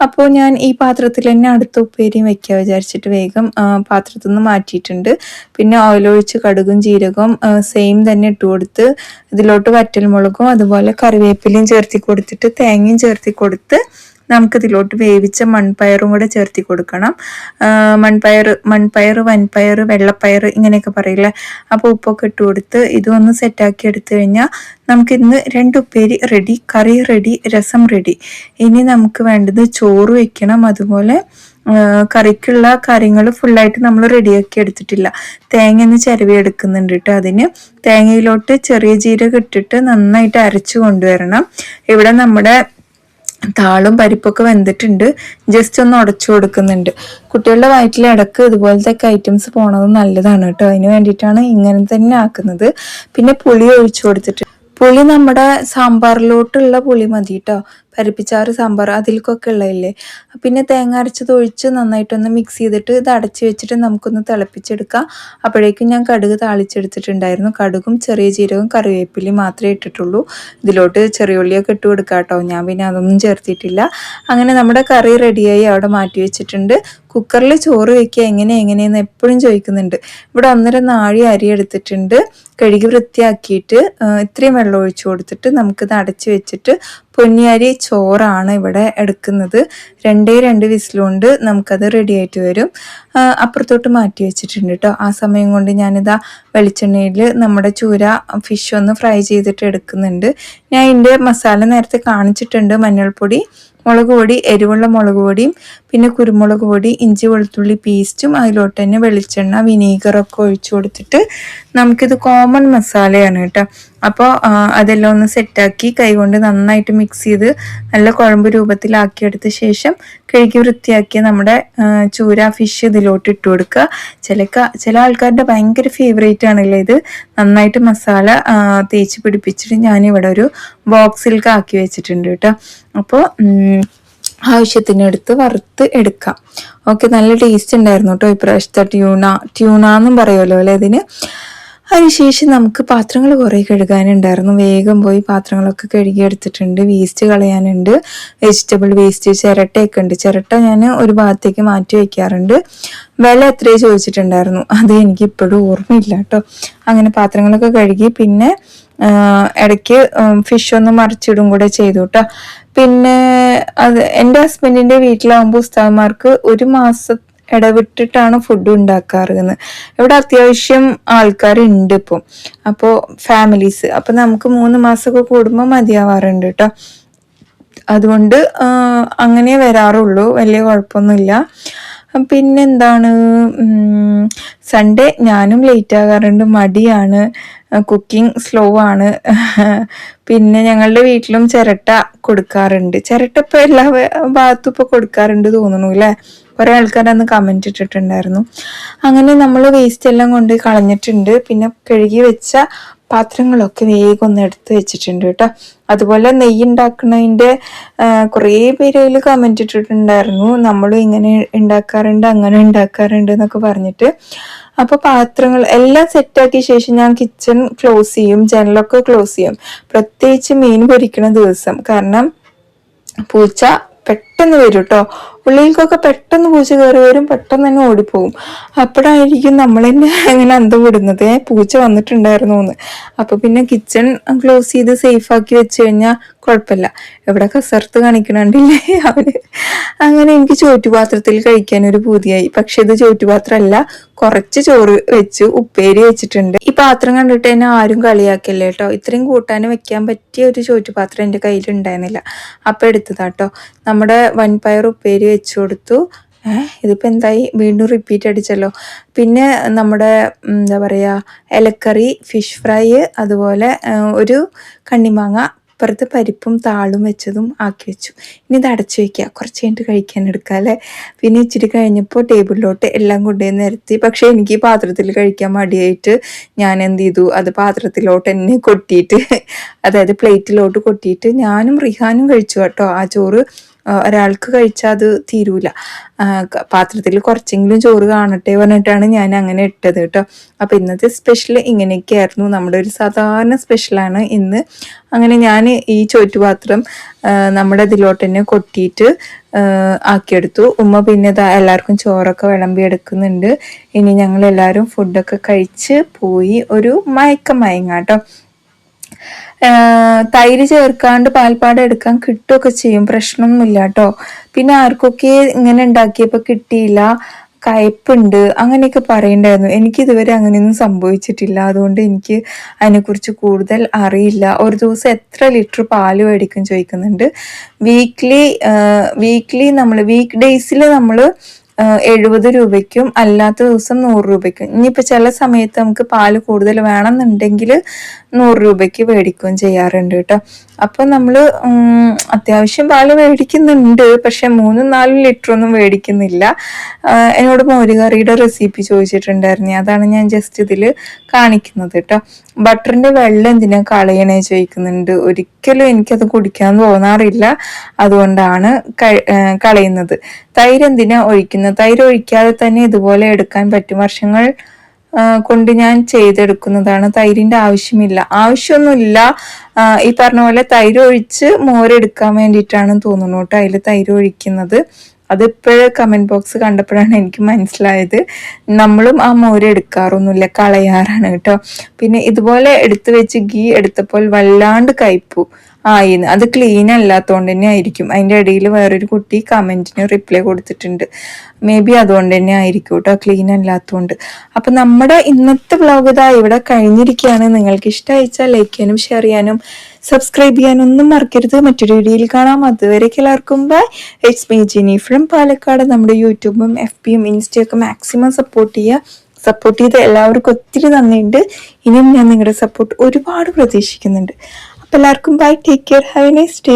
അപ്പോൾ ഞാൻ ഈ പാത്രത്തിൽ തന്നെ അടുത്ത ഉപ്പേരിയും വെക്കാൻ വിചാരിച്ചിട്ട് വേഗം പാത്രത്തിൽ നിന്ന് മാറ്റിയിട്ടുണ്ട്. പിന്നെ ഓയിലൊഴിച്ച് കടുകും ജീരകവും സെയിം തന്നെ ഇട്ട് കൊടുത്ത് ഇതിലോട്ട് വറ്റൽമുളകും അതുപോലെ കറിവേപ്പിലയും ചേർത്തി കൊടുത്തിട്ട് തേങ്ങയും ചേർത്തി കൊടുത്ത് നമുക്കിതിലോട്ട് വേവിച്ച മൺപയറും കൂടെ ചേർത്തി കൊടുക്കണം. മൺപയർ മൺപയർ വൻപയർ വെള്ളപ്പയർ ഇങ്ങനെയൊക്കെ പറയില്ലേ? അപ്പോൾ ഉപ്പൊക്കെ ഇട്ട് കൊടുത്ത് ഇതൊന്ന് സെറ്റാക്കി എടുത്തു കഴിഞ്ഞാൽ നമുക്കിന്ന് രണ്ട് ഉപ്പേരി റെഡി കറി റെഡി രസം റെഡി ഇനി നമുക്ക് വേണ്ടത് ചോറ് വെക്കണം. അതുപോലെ കറിക്കുള്ള കാര്യങ്ങൾ ഫുള്ളായിട്ട് നമ്മൾ റെഡിയാക്കി എടുത്തിട്ടില്ല. തേങ്ങ ഒന്ന് ചിരവി എടുക്കുന്നുണ്ട് കേട്ടോ അതിന്. തേങ്ങയിലോട്ട് ചെറിയ ജീരകം ഇട്ടിട്ട് നന്നായിട്ട് അരച്ചു കൊണ്ടുവരണം. ഇവിടെ നമ്മുടെ താളും പരിപ്പൊക്കെ വെന്തിട്ടുണ്ട്. ജസ്റ്റ് ഒന്ന് ഉടച്ചു കൊടുക്കുന്നുണ്ട്. കുട്ടികളുടെ വയറ്റിൽ ഇടയ്ക്ക് ഇതുപോലത്തെ ഒക്കെ ഐറ്റംസ് പോണത് നല്ലതാണ് കേട്ടോ. അതിന് വേണ്ടിയിട്ടാണ് ഇങ്ങനെ തന്നെ ആക്കുന്നത്. പിന്നെ പുളി ഒഴിച്ചു കൊടുത്തിട്ട്. പുളി നമ്മുടെ സാമ്പാറിലോട്ടുള്ള പുളി മതി കേട്ടോ. പരിപ്പിച്ചാറ് സാമ്പാർ അതിലേക്കൊക്കെ ഉള്ളതല്ലേ? പിന്നെ തേങ്ങ അരച്ചത് ഒഴിച്ച് നന്നായിട്ടൊന്ന് മിക്സ് ചെയ്തിട്ട് ഇത് അടച്ച് വെച്ചിട്ട് നമുക്കൊന്ന് തിളപ്പിച്ചെടുക്കാം. അപ്പോഴേക്കും ഞാൻ കടുക് താളിച്ചെടുത്തിട്ടുണ്ടായിരുന്നു. കടുകും ചെറിയ ജീരകവും കറിവേപ്പിലയും മാത്രമേ ഇട്ടിട്ടുള്ളൂ. ഇതിലോട്ട് ചെറിയ ഉള്ളിയൊക്കെ ഇട്ട് കൊടുക്കാം കേട്ടോ. ഞാൻ പിന്നെ അതൊന്നും ചേർത്തിട്ടില്ല. അങ്ങനെ നമ്മുടെ കറി റെഡിയായി അവിടെ മാറ്റി വെച്ചിട്ടുണ്ട്. കുക്കറിൽ ചോറ് വയ്ക്കുക എങ്ങനെ എങ്ങനെയെന്ന് എപ്പോഴും ചോദിക്കുന്നുണ്ട്. ഇവിടെ ഒന്നര നാഴി അരി എടുത്തിട്ടുണ്ട്. കഴുകി വൃത്തിയാക്കിയിട്ട് ഇത്രയും വെള്ളം ഒഴിച്ചു കൊടുത്തിട്ട് നമുക്കിത് അടച്ചു വെച്ചിട്ട് പൊന്നിയരി ചോറാണ് ഇവിടെ എടുക്കുന്നത്. രണ്ടേ രണ്ട് വിസിലുകൊണ്ട് നമുക്കത് റെഡി ആയിട്ട് വരും. അപ്പുറത്തോട്ട് മാറ്റി വെച്ചിട്ടുണ്ട് കേട്ടോ ആ സമയം കൊണ്ട് ഞാനിതാ വെളിച്ചെണ്ണയിൽ നമ്മുടെ ചൂര ഫിഷ് ഒന്ന് ഫ്രൈ ചെയ്തിട്ട് എടുക്കുന്നുണ്ട്. ഞാൻ ഇതിന്റെ മസാല നേരത്തെ കാണിച്ചിട്ടുണ്ട് മഞ്ഞൾപ്പൊടി മുളക് പൊടി എരിവുള്ള മുളക് പൊടിയും പിന്നെ കുരുമുളക് പൊടി ഇഞ്ചി വെളുത്തുള്ളി പേസ്റ്റും അതിലോട്ട് തന്നെ വെളിച്ചെണ്ണ വിനീഗറൊക്കെ ഒഴിച്ചു കൊടുത്തിട്ട് നമുക്കിത് കോമൺ മസാലയാണ് കേട്ടോ. അപ്പോൾ അതെല്ലാം ഒന്ന് സെറ്റാക്കി കൈകൊണ്ട് നന്നായിട്ട് മിക്സ് ചെയ്ത് നല്ല കുഴമ്പ് രൂപത്തിലാക്കിയെടുത്ത ശേഷം കഴുകി വൃത്തിയാക്കിയ നമ്മുടെ ചൂര ഫിഷ് ഇതിലോട്ട് ഇട്ട് കൊടുക്കുക. ചില ചില ആൾക്കാരുടെ ഭയങ്കര ഫേവറേറ്റ് ആണല്ലേ ഇത്. നന്നായിട്ട് മസാല തേച്ച് പിടിപ്പിച്ചിട്ട് ഞാനിവിടെ ഒരു ബോക്സിലേക്ക് ആക്കി വെച്ചിട്ടുണ്ട് കേട്ടോ. അപ്പോൾ ആവശ്യത്തിനെടുത്ത് വറുത്ത് എടുക്കാം. ഓക്കെ നല്ല ടേസ്റ്റ് ഉണ്ടായിരുന്നു കേട്ടോ ഇപ്രാവശ്യത്തെ ട്യൂണ ട്യൂണ എന്നും പറയുമല്ലോ അല്ലേ അതിന്? അതിനുശേഷം നമുക്ക് പാത്രങ്ങൾ കുറേ കഴുകാനുണ്ടായിരുന്നു. വേഗം പോയി പാത്രങ്ങളൊക്കെ കഴുകി എടുത്തിട്ടുണ്ട്. വേസ്റ്റ് കളയാനുണ്ട്. വെജിറ്റബിൾ വേസ്റ്റ് ചിരട്ടയൊക്കെ ഉണ്ട്. ചിരട്ട ഞാൻ ഒരു ഭാഗത്തേക്ക് മാറ്റി വയ്ക്കാറുണ്ട് വില എത്രയോ ചോദിച്ചിട്ടുണ്ടായിരുന്നു. അത് എനിക്ക് ഇപ്പോഴും ഓർമ്മയില്ല കേട്ടോ അങ്ങനെ പാത്രങ്ങളൊക്കെ കഴുകി പിന്നെ ഇടയ്ക്ക് ഫിഷ് ഒന്ന് മറിച്ചിടും കൂടെ ചെയ്തു കേട്ടോ പിന്നെ അത് എന്റെ ഹസ്ബൻഡിന്റെ വീട്ടിലാവുമ്പോൾ ഉസ്താവന്മാർക്ക് ഒരു മാസം ഇടവിട്ടിട്ടാണ് ഫുഡ് ഉണ്ടാക്കാറ് എന്ന് ഇവിടെ അത്യാവശ്യം ആൾക്കാരുണ്ട് ഇപ്പം. അപ്പോൾ ഫാമിലീസ് അപ്പം നമുക്ക് മൂന്ന് മാസമൊക്കെ കൂടുമ്പോൾ മതിയാവാറുണ്ട് കേട്ടോ അതുകൊണ്ട് അങ്ങനെ വരാറുള്ളൂ. വലിയ കുഴപ്പമൊന്നുമില്ല. പിന്നെന്താണ് സൺഡേ ഞാനും ലേറ്റ് ആകാറുണ്ട്. മടിയാണ്. കുക്കിംഗ് സ്ലോ ആണ്. പിന്നെ ഞങ്ങളുടെ വീട്ടിലും ചിരട്ട കൊടുക്കാറുണ്ട്. ചിരട്ട ഇപ്പം എല്ലാ ഭാഗത്തും ഇപ്പോൾ കൊടുക്കാറുണ്ട് തോന്നുന്നു അല്ലേ? കുറേ ആൾക്കാർ അന്ന് കമന്റ് ഇട്ടിട്ടുണ്ടായിരുന്നു. അങ്ങനെ നമ്മൾ വേസ്റ്റ് എല്ലാം കൊണ്ട് കളഞ്ഞിട്ടുണ്ട്. പിന്നെ കഴുകി വെച്ച പാത്രങ്ങളൊക്കെ വേഗം ഒന്ന് എടുത്ത് വെച്ചിട്ടുണ്ട് കേട്ടോ. അതുപോലെ നെയ്യ് ഉണ്ടാക്കുന്നതിന്റെ കുറേ പേര് അതിൽ കമന്റ് ഇട്ടിട്ടുണ്ടായിരുന്നു. നമ്മളും ഇങ്ങനെ ഉണ്ടാക്കാറുണ്ട് അങ്ങനെ ഉണ്ടാക്കാറുണ്ട് എന്നൊക്കെ പറഞ്ഞിട്ട്. അപ്പോൾ പാത്രങ്ങൾ എല്ലാം സെറ്റാക്കിയ ശേഷം ഞാൻ കിച്ചൺ ക്ലോസ് ചെയ്യും ജനലൊക്കെ ക്ലോസ് ചെയ്യും. പ്രത്യേകിച്ച് മീൻ പൊരിക്കുന്ന ദിവസം. കാരണം പൂച്ച പെട്ടെന്ന് വരും കേട്ടോ ഉള്ളിലേക്കൊക്കെ പെട്ടെന്ന് പൂച്ച കയറി വരും പെട്ടെന്ന് തന്നെ ഓടിപ്പോകും. അപ്പോഴായിരിക്കും നമ്മൾ തന്നെ അങ്ങനെ അന്തം വിടുന്നത് പൂച്ച വന്നിട്ടുണ്ടായിരുന്നു എന്ന് അപ്പൊ പിന്നെ കിച്ചൺ ക്ലോസ് ചെയ്ത് സേഫ് ആക്കി വെച്ച് കഴിഞ്ഞാൽ കുഴപ്പമില്ല. എവിടെ കസർത്ത് കാണിക്കണണ്ടില്ലേ അവന് അങ്ങനെ എനിക്ക് ചോറ്റുപാത്രത്തിൽ കഴിക്കാൻ ഒരു പൂതിയായി. പക്ഷെ ഇത് ചോറ്റുപാത്രമല്ല കുറച്ച് ചോറ് വെച്ച് ഉപ്പേരി വെച്ചിട്ടുണ്ട്. ഈ പാത്രം കണ്ടിട്ട് എന്നെ ആരും കളിയാക്കില്ല കേട്ടോ ഇത്രയും കൂട്ടാൻ വെക്കാൻ പറ്റിയ ഒരു ചോറ്റുപാത്രം എന്റെ കയ്യിൽ ഉണ്ടായിരുന്നില്ല അപ്പം എടുത്തതാട്ടോ നമ്മുടെ വൻപയർ ഉപ്പേരി വെച്ച് കൊടുത്തു. ഇതിപ്പോൾ എന്തായി? വീണ്ടും റിപ്പീറ്റ് അടിച്ചല്ലോ. പിന്നെ നമ്മുടെ എന്താ പറയുക ഇലക്കറി ഫിഷ് ഫ്രൈ അതുപോലെ ഒരു കണ്ണിമാങ്ങ ഇപ്പുറത്ത് പരിപ്പും താളും വെച്ചതും ആക്കി വെച്ചു. ഇനി ഇത് അടച്ചു വയ്ക്കുക കുറച്ച് കഴിഞ്ഞിട്ട് കഴിക്കാൻ എടുക്കാം അല്ലേ? പിന്നെ ഇച്ചിരി കഴിഞ്ഞപ്പോൾ ടേബിളിലോട്ട് എല്ലാം കൊണ്ടുപോയി നിരത്തി. പക്ഷേ എനിക്ക് പാത്രത്തിൽ കഴിക്കാൻ മടിയായിട്ട് ഞാൻ എന്ത് ചെയ്തു? അത് പാത്രത്തിലോട്ട് എന്നെ കൊട്ടിയിട്ട് അതായത് പ്ലേറ്റിലോട്ട് കൊട്ടിയിട്ട് ഞാനും റിഹാനും കഴിച്ചു കേട്ടോ ആ ചോറ്. ഒരാൾക്ക് കഴിച്ചാൽ അത് തീരൂല. പാത്രത്തിൽ കുറച്ചെങ്കിലും ചോറ് കാണട്ടെ പറഞ്ഞിട്ടാണ് ഞാൻ അങ്ങനെ ഇട്ടത് കേട്ടോ. അപ്പോൾ ഇന്നത്തെ സ്പെഷ്യൽ ഇങ്ങനെയൊക്കെയായിരുന്നു. നമ്മുടെ ഒരു സാധാരണ സ്പെഷ്യലാണ് ഇന്ന്. അങ്ങനെ ഞാൻ ഈ ചോറ്റുപാത്രം നമ്മുടെ ഇതിലോട്ട് തന്നെ കൊട്ടിയിട്ട് ആക്കിയെടുത്തു. ഉമ്മ പിന്നെ എല്ലാവർക്കും ചോറൊക്കെ വിളമ്പി എടുക്കുന്നുണ്ട് ഇനി ഞങ്ങൾ എല്ലാവരും ഫുഡൊക്കെ കഴിച്ച് പോയി ഒരു മയക്കം മയങ്ങാട്ടോ തൈര് ചേർക്കാണ്ട് പാൽപ്പാട് എടുക്കാൻ കിട്ടുകയൊക്കെ ചെയ്യും. പ്രശ്നമൊന്നുമില്ല കേട്ടോ പിന്നെ ആർക്കൊക്കെ ഇങ്ങനെ ഉണ്ടാക്കിയപ്പോൾ കിട്ടിയില്ല കയ്പുണ്ട് അങ്ങനെയൊക്കെ പറയണ്ടായിരുന്നു. എനിക്ക് ഇതുവരെ അങ്ങനെയൊന്നും സംഭവിച്ചിട്ടില്ല. അതുകൊണ്ട് എനിക്ക് അതിനെക്കുറിച്ച് കൂടുതൽ അറിയില്ല. ഒരു ദിവസം എത്ര ലിറ്റർ പാൽ മേടിക്കും ചോദിക്കുന്നുണ്ട്. വീക്ക്ലി വീക്ക്ലി നമ്മൾ വീക്ക് ഡേയ്സിൽ നമ്മൾ എഴുപത് രൂപയ്ക്കും അല്ലാത്ത ദിവസം നൂറ് രൂപയ്ക്കും. ഇനിയിപ്പോൾ ചില സമയത്ത് നമുക്ക് പാൽ കൂടുതൽ വേണമെന്നുണ്ടെങ്കിൽ നൂറ് രൂപയ്ക്ക് മേടിക്കുകയും ചെയ്യാറുണ്ട് കേട്ടോ. അപ്പോൾ നമ്മൾ അത്യാവശ്യം പാൽ മേടിക്കുന്നുണ്ട് പക്ഷെ മൂന്നും നാലും ലിറ്ററൊന്നും മേടിക്കുന്നില്ല എന്നോട് മോരുകറിയുടെ റെസിപ്പി ചോദിച്ചിട്ടുണ്ടായിരുന്നു. അതാണ് ഞാൻ ജസ്റ്റ് ഇതിൽ കാണിക്കുന്നത് കേട്ടോ. ബട്ടറിന്റെ വെള്ളം എന്തിനാ കളയണേ ചോദിക്കുന്നുണ്ട്. ഒരിക്കലും എനിക്കത് കുടിക്കാൻ തോന്നാറില്ല. അതുകൊണ്ടാണ് കളയുന്നത്. തൈര് എന്തിനാ ഒഴിക്കുന്നത്? തൈര് ഒഴിക്കാതെ തന്നെ ഇതുപോലെ എടുക്കാൻ പറ്റും. വർഷങ്ങൾ കൊണ്ട് ഞാൻ ചെയ്തെടുക്കുന്നതാണ്. തൈരിന്റെ ആവശ്യമില്ല. ആവശ്യമൊന്നുമില്ല. ഈ പറഞ്ഞ പോലെ തൈര് ഒഴിച്ച് മോരെടുക്കാൻ വേണ്ടിയിട്ടാണ് തോന്നുന്നു കേട്ടോ അതിൽ തൈര് ഒഴിക്കുന്നത്. അതിപ്പോഴേ കമന്റ് ബോക്സ് കണ്ടപ്പോഴാണ് എനിക്ക് മനസ്സിലായത്. നമ്മളും ആ മോര് എടുക്കാറൊന്നുമില്ല. കളയാറാണ് കേട്ടോ. പിന്നെ ഇതുപോലെ എടുത്തു വെച്ച് ഗീ എടുത്തപ്പോൾ വല്ലാണ്ട് കയ്പു. ആയിന്ന് അത് ക്ലീൻ അല്ലാത്തതുകൊണ്ട് തന്നെ ആയിരിക്കും. അതിന്റെ ഇടയിൽ വേറൊരു കുട്ടി കമന്റിന് റിപ്ലൈ കൊടുത്തിട്ടുണ്ട്. മേ ബി അതുകൊണ്ട് തന്നെ ആയിരിക്കും കേട്ടോ ക്ലീൻ അല്ലാത്തതുകൊണ്ട് അപ്പം നമ്മുടെ ഇന്നത്തെ വ്ളോഗ് ഇതാ ഇവിടെ കഴിഞ്ഞിരിക്കുകയാണ് നിങ്ങൾക്ക് ഇഷ്ടമായിച്ചാൽ ലൈക്ക് ചെയ്യാനും ഷെയർ ചെയ്യാനും സബ്സ്ക്രൈബ് ചെയ്യാനും ഒന്നും മറക്കരുത്. മറ്റൊരു വീഡിയോയിൽ കാണാം. അതുവരേക്ക് എല്ലാവർക്കും bye it's me Jini from Palakkad. നമ്മുടെ യൂട്യൂബും എഫ് പിയും ഇൻസ്റ്റയൊക്കെ മാക്സിമം സപ്പോർട്ട് ചെയ്യുക. സപ്പോർട്ട് ചെയ്ത് എല്ലാവർക്കും ഒത്തിരി നന്ദിയുണ്ട്. ഇനിയും ഞാൻ നിങ്ങളുടെ സപ്പോർട്ട് ഒരുപാട് പ്രതീക്ഷിക്കുന്നുണ്ട്. എല്ലാവർക്കും bye take care have a nice day